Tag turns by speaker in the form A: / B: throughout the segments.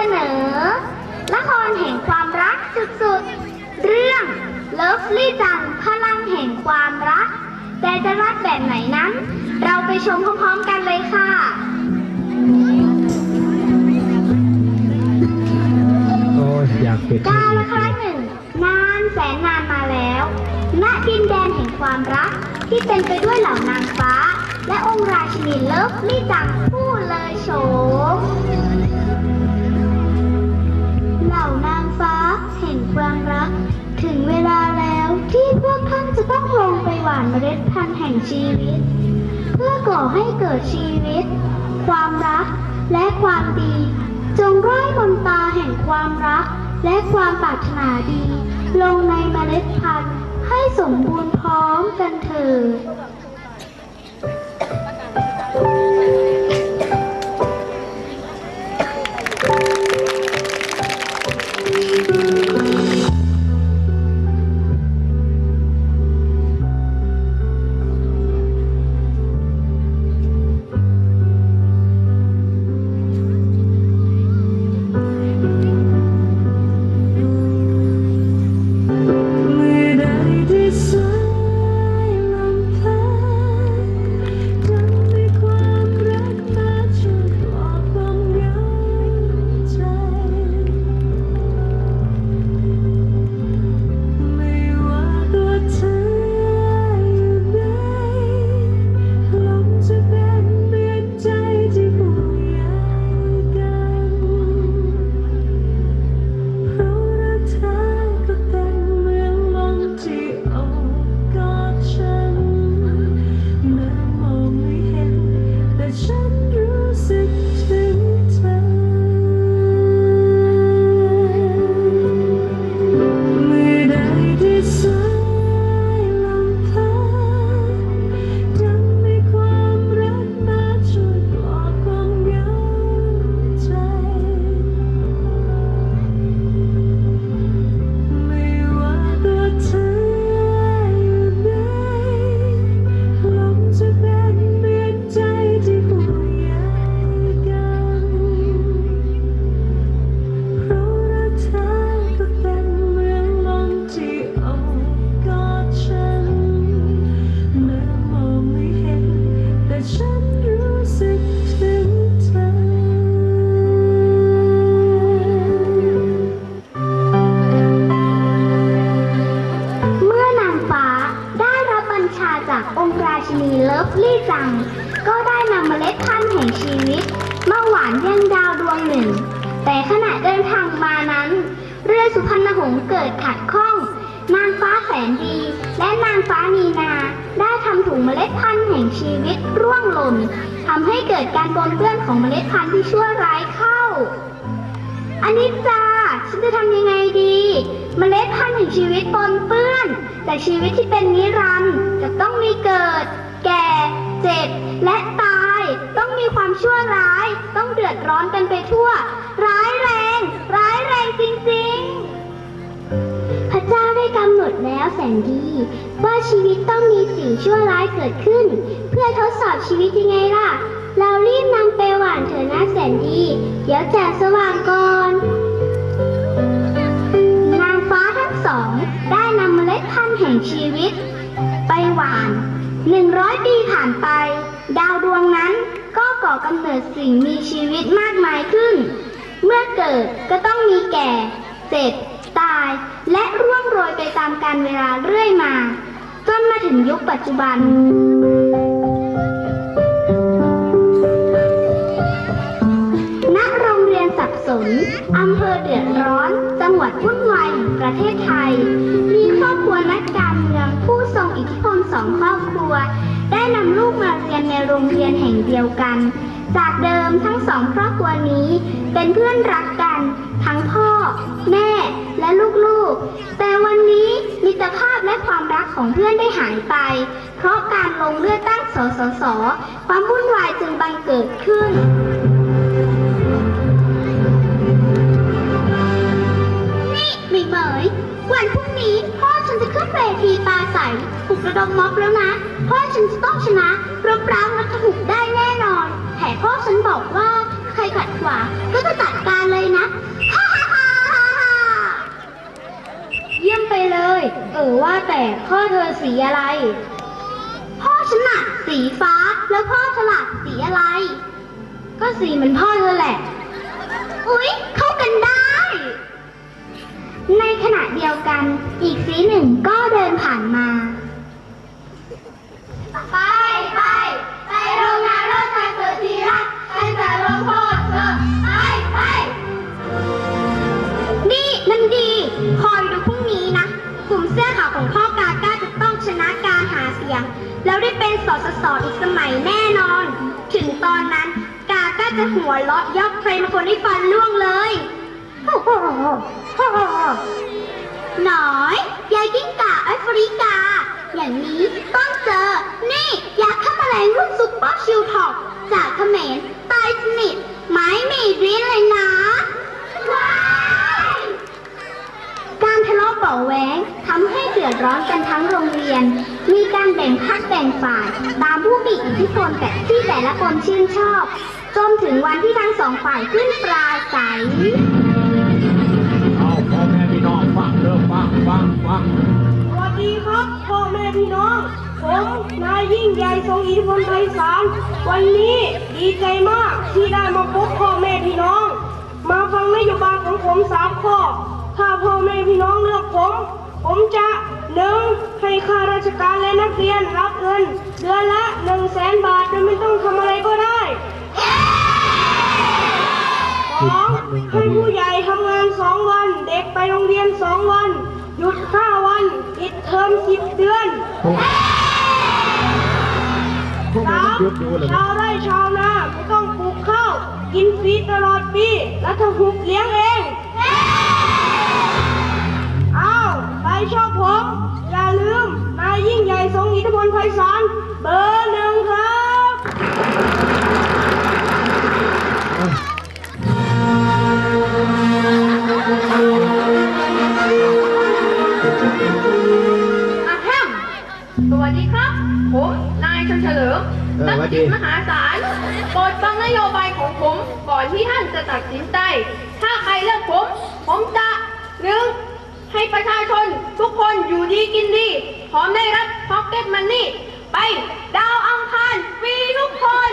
A: สนอ ละครแห่งความรักสุดๆ เรื่อง Lovely จังพลังแห่งความรัก แต่จะรักแบบไหนนั้น เราไปชมพร้อมๆกันเลยค่ะ
B: โอ้ยอยากปิด
A: กาละครั้งหนึ่ง นานแสนนานมาแล้ว ณ ดินแดนแห่งความรักที่เต็มไปด้วยเหล่านางฟ้า และองค์ราชินีเลิฟลี่จังผู้เลยโฉม ถึงเวลาแล้วที่พวกท่านจะต้องลงไปหว่านเมล็ดพันธุ์แห่งชีวิต เพื่อก่อให้เกิดชีวิต ความรักและความดี จงร่ายมนตราแห่งความรัก และความปรารถนาดี ลงในเมล็ดพันธุ์ให้สมบูรณ์พร้อมกันเถิด ฟลี่จัง ก็ได้นำเมล็ดพันธุ์แห่งชีวิตมาหวานยังดาวดวงหนึ่ง แต่ขณะเดินทางมานั้น เรือสุพรรณหงส์เกิดขัดข้อง นางฟ้าแสนดี และนางฟ้ามีนาได้ทำถุงเมล็ดพันธุ์แห่งชีวิตร่วงหล่นทำให้เกิดการปนเปื้อนของเมล็ดพันธุ์ที่ชั่วร้ายเข้าอันนี้จ้าฉันจะทำยังไงดีเมล็ดพันธุ์แห่งชีวิตปนเปื้อน แต่ชีวิตที่เป็นนิรันดร์จะต้องมีเกิด แก่ เจ็บ และตาย ต้องมีความชั่วร้าย ต้องเดือดร้อนกันไปทั่ว ร้ายแรง ร้ายแรงจริงๆ พระเจ้าได้กำหนดแล้วแสนดี ว่าชีวิตต้องมีสิ่งชั่วร้ายเกิดขึ้น เพื่อทดสอบชีวิตยังไงล่ะ เรารีบนำไปหว่านเถอะนะแสนดี เดี๋ยวแจกสว่างก่อนนางฟ้าทั้งสองได้นำเมล็ดพันธุ์แห่งชีวิต ไปหว่าน หนึ่งร้อยปีผ่านไป ดาวดวงนั้นก็ก่อกำเนิดสิ่งมีชีวิตมากมายขึ้น เมื่อเกิดก็ต้องมีแก่ เจ็บ ตาย และร่วงโรยไปตามกาลเวลาเรื่อยมา จนมาถึงยุคปัจจุบัน นอำเภอเดือดร้อน จังหวัดวุ่นวายประเทศไทย มีครอบครัวนักการเมืองผู้ทรงอิทธิพลสองครอบครัว ได้นำลูกมาเรียนในโรงเรียนแห่งเดียวกัน จากเดิมทั้งสองครอบครัวนี้ เป็นเพื่อนรักกัน ทั้งพ่อ แม่และลูกๆ แต่วันนี้มิตรภาพและความรักของเพื่อนได้หายไป เพราะการลงเลือกตั้งสสส ความวุ่นวายจึงบังเกิดขึ้น วันพรุ่งนี้พ่อฉันจะขึ้นเวทีปาศัยปลุกระดมม็อบแล้วนะ พ่อฉันจะต้องชนะรบร้างรัฐหุกได้แน่นอนแต่พ่อฉันบอกว่าใครขัดขวางก็จะจัดการเลยนะฮ่าฮ่าฮ่าฮ่าฮ่าเยี่ยมไปเลย เออว่าแต่พ่อเธอสีอะไร พ่อฉันน่ะสีฟ้าแล้วพ่อฉลาดสีอะไร ก็สีเหมือนพ่อเธอแหละ อุ๊ย เข้ากันได้ ในขณะเดียวกัน อีกสีหนึ่งก็เดินผ่านมา ไปไปไปโรงงานรถไฟเกิดทีรักฉันจะลงโทษเธอไปไปนี่นั่นดีคอยดูพรุ่งนี้นะกลุ่มเสื้อขาวของพ่อกาก้าจะต้องชนะการหาเสียง แล้วได้เป็นสสสอีกสมัยแน่นอน ถึงตอนนั้น กาก้าจะหัวเราะยอกใครมาคนให้ฟันล่วงเลยฮ่าฮ่าฮ่าฮ่าฮ่า หนอยยายกิ้งก่าแอฟริกา อย่างนี้ต้องเจอ นี่ยาฆ่าแมลงรุ่นซุปเปอร์ชิลท็อกจากเขมรตายสนิทไม่มีริ้นเลยนะว้ายการทะเลาะเบาะแหวงทำให้เดือดร้อนกันทั้งโรงเรียน มีการแบ่งพักแบ่งฝ่ายตามผู้มีอิทธิพลแต่ที่แต่ละคนชื่นชอบ จนถึงวันที่ทั้งสองฝ่ายขึ้นปราศัย
B: ฟังฟัง
C: สวัสดีครับพ่อแม่พี่น้อง ผมนายยิ่งใหญ่ทรงอิทธิพลไพศาลวันนี้ดีใจมากที่ได้มาพบพ่อแม่พี่น้อง มาฟังนโยบายของผมสามข้อ ถ้าพ่อแม่พี่น้องเลือกผม ผมจะหนึ่งให้ข้าราชการและนักเรียนรับเงิน เดือนละหนึ่งแสนบาทโดยไม่ต้องทำอะไรก็ได้สองให้ผู้ใหญ่ทำงานสองวัน เด็กไปโรงเรียนสองวัน หยุดห้าวันปิดเทอมสิบเดือน
B: พวกพวกมัน
C: สาม
B: ยุบอยู่เลย
C: ชาวไร่ชาวนาไม่ต้องปลูกข้าว กินฟรีตลอดปี รัฐหุบเลี้ยง
D: เอง ตัดสินใจ ถ้าใครเลือกผม ผมจะหนึ่งให้ประชาชนทุกคนอยู่ดีกินดี พร้อมได้รับพ็อกเก็ตมันนี่ ไปดาวอังคารฟรีทุกคน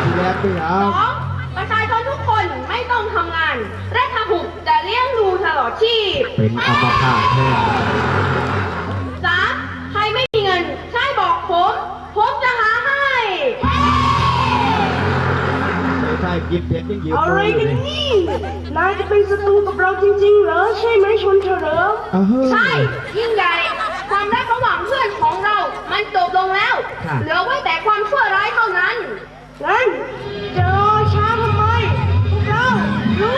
B: ทีแรกไม่
D: ส
B: เอา
D: องประชาชนทุกคนไม่ต้องทำงานและทหุบจะเลี้ยงดูตลอดชีพ
B: เป็นอัมพาตแท้
D: ไม่ใช่กิ
B: นเด็ดยังยืม
C: อะไร
B: อยู่
C: กัน
B: เลย
C: นี่ นายจะเป็นศัตรูกับเราจริงๆเหรอ ใช่ไหมชนเฉลิม
B: เอาเฮ้ย
D: ใช่ ยิ่งใหญ่ ความรักระหว่างเพื่อนของเรา มันจบลงแล้ว
B: ค่ะ
D: เหลือไว้แต่ความชั่วร้ายเท่านั้น
C: งั้นจะรอช้าทำไมพวกเราลุ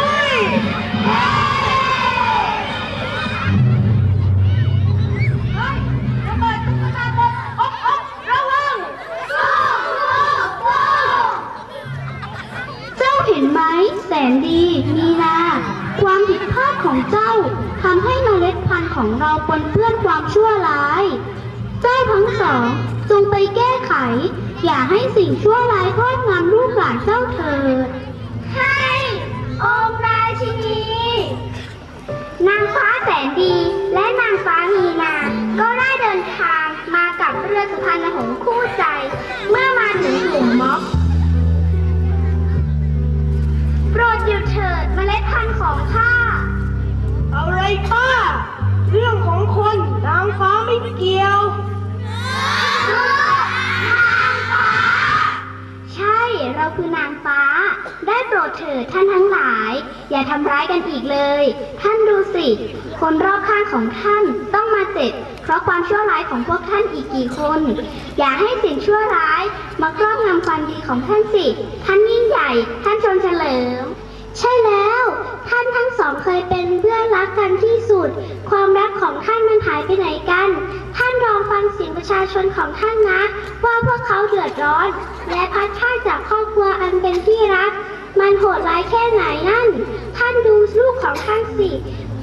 A: นดีมีนา ความผิดพลาดของเจ้าทำให้เมล็ดพันธุ์ของเราปนเปื้อนความชั่วร้าย เจ้าทั้งสองจงไปแก้ไข อย่าให้สิ่งชั่วร้ายครอบงำลูกหลานเจ้าเถิดใช่องค์ราชินี นางฟ้าแสนดีและนางฟ้ามีนา ก็ได้เดินทางมากับเรือสุพรรณหงส์คู่ใจ เมื่อมาถึงกลุ่มม็อบ ปรดหยุดเถิดเมล็ดพันธุ์ของข้า
C: อะไรข้า เรื่องของคนนางฟ้าไม่เกี่ยว
A: คือนางฟ้า ได้โปรดเถิดท่านทั้งหลาย อย่าทำร้ายกันอีกเลย ท่านดูสิ คนรอบข้างของท่านต้องมาเจ็บเพราะความชั่วร้ายของพวกท่านอีกกี่คน อย่าให้สิ่งชั่วร้ายมาครอบงำความดีของท่านสิ ท่านยิ่งใหญ่ ท่านชนเฉลิม ใช่แล้ว ท่านทั้งสองเคยเป็นเพื่อนรักกันที่ ชาชนของท่านนะ ว่าพวกเขาเดือดร้อน และพัดพลาดจากครอบครัวอันเป็นที่รัก มันโหดร้ายแค่ไหนนั่น ท่านดูลูกของท่านสิ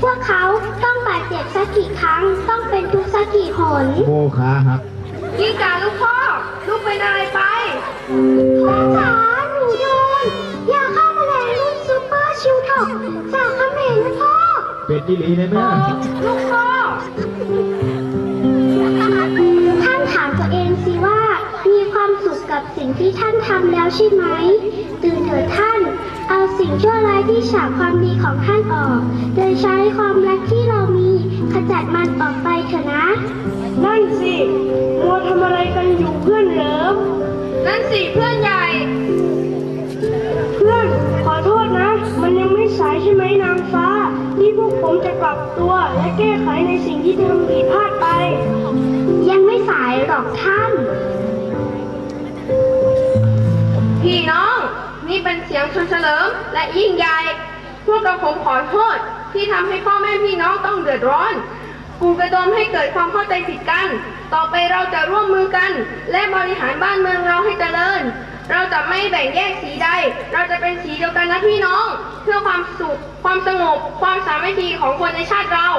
A: พวกเขาต้องบาดเจ็บสักกี่ครั้ง ต้องเป็นทุกสักกี่หน
B: โบขาครับ
D: นี่จ๋าลูกพ่อ ลูกเป็นอะไรไป
A: พ่อจ๋าหนูโดนอย่าเข้า
B: มาแรุ่นซูเปอร์
D: ชิวท็อ
A: กจากเขมรนะพ่อ เป็นดีหลีเลยแม่ ลูก สุขกับสิ่งที่ท่านทำแล้วใช่ไหม ตื่นเถิดท่าน เอาสิ่งชั่วร้ายที่ฉาบความดีของท่านออก โดยใช้ความรักที่เรามีขจัดมันออกไปเถอะนะ
C: นั่นสิมัวทำอะไรกันอยู่เพื่อนเลิฟ
D: นั่นสิเพื่อนใหญ่
C: เพื่อนขอโทษนะ มันยังไม่สายใช่ไหมนางฟ้าที่พวกผมจะกลับตัวและแก้ไขในสิ่งที่ทำผิดพลาดไป
A: ยังไม่สายหรอกท่าน
D: นี่เป็นเสียงชนเฉลิมและยิ่งใหญ่พวกเราผมขอโทษที่ทำให้พ่อแม่พี่น้องต้องเดือดร้อนกูกระดมให้เกิดความเข้าใจผิดกัน ต่อไปเราจะร่วมมือกัน และบริหารบ้านเมืองเราให้เจริญ เราจะไม่แบ่งแยกสีใด เราจะเป็นสีเดียวกันนะพี่น้อง เพื่อความสุข ความสงบ ความสามัคคีของคนในชาติเรา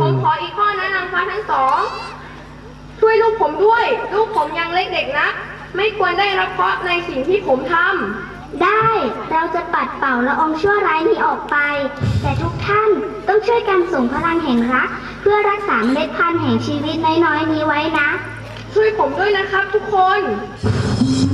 D: ผมขออีกข้อนะนางฟ้าทั้งสอง ช่วยลูกผมด้วย ลูกผมยังเล็กเด็กนะ ไม่ควรได้รับเคราะห์ในสิ่งที่ผมทำ
A: ได้ เราจะปัดเป่าละอองชั่วร้ายนี้ออกไป แต่ทุกท่านต้องช่วยกันส่งพลังแห่งรัก เพื่อรักษาเมล็ดพันธุ์แห่งชีวิตน้อยๆนี้ไว้นะ
D: ช่วยผมด้วยนะครับทุกคน
B: มัน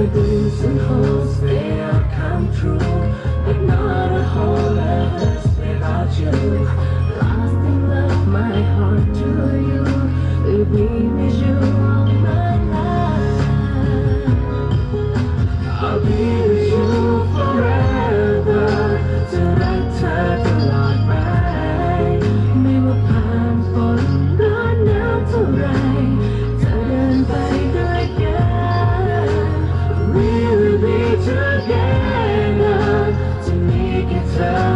C: My dreams and hopes, they all come true, but not a whole life without you. Love, my heart to you, be together จะมีแ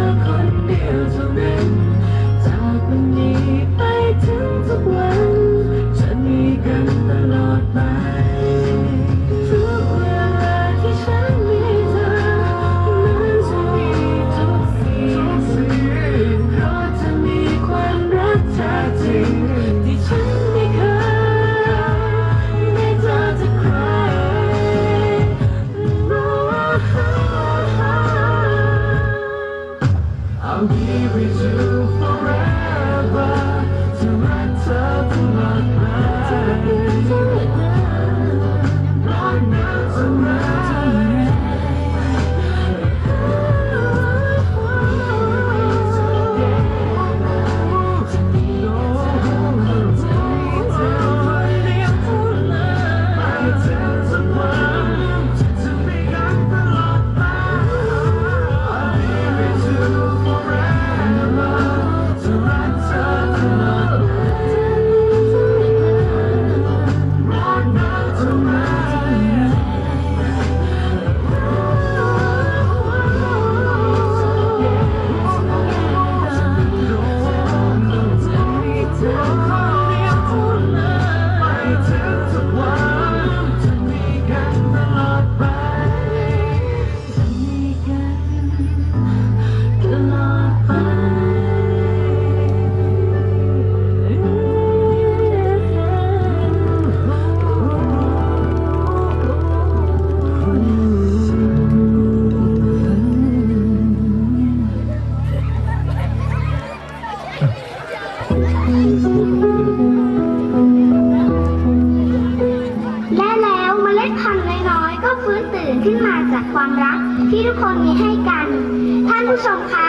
C: ผู้
A: ชมคะ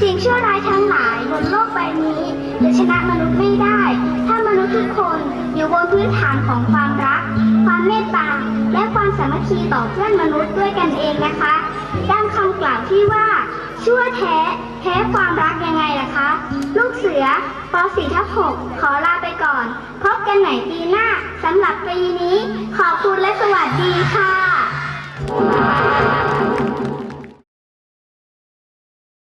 A: สิ่งชั่วร้ายทั้งหลายบนโลกใบนี้จะชนะมนุษย์ไม่ได้ ถ้ามนุษย์ทุกคนอยู่บนพื้นฐานของความรัก ความเมตตา และความสามัคคีต่อเพื่อนมนุษย์ด้วยกันเองนะคะดังคำกล่าวที่ว่าชั่วแท้แท้ความรักยังไงล่ะคะ ลูกเสือป .4 ทับ6ขอลาไปก่อน พบกันใหม่ปีหน้าสำหรับปีนี้ ขอบคุณและสวัสดีค่ะ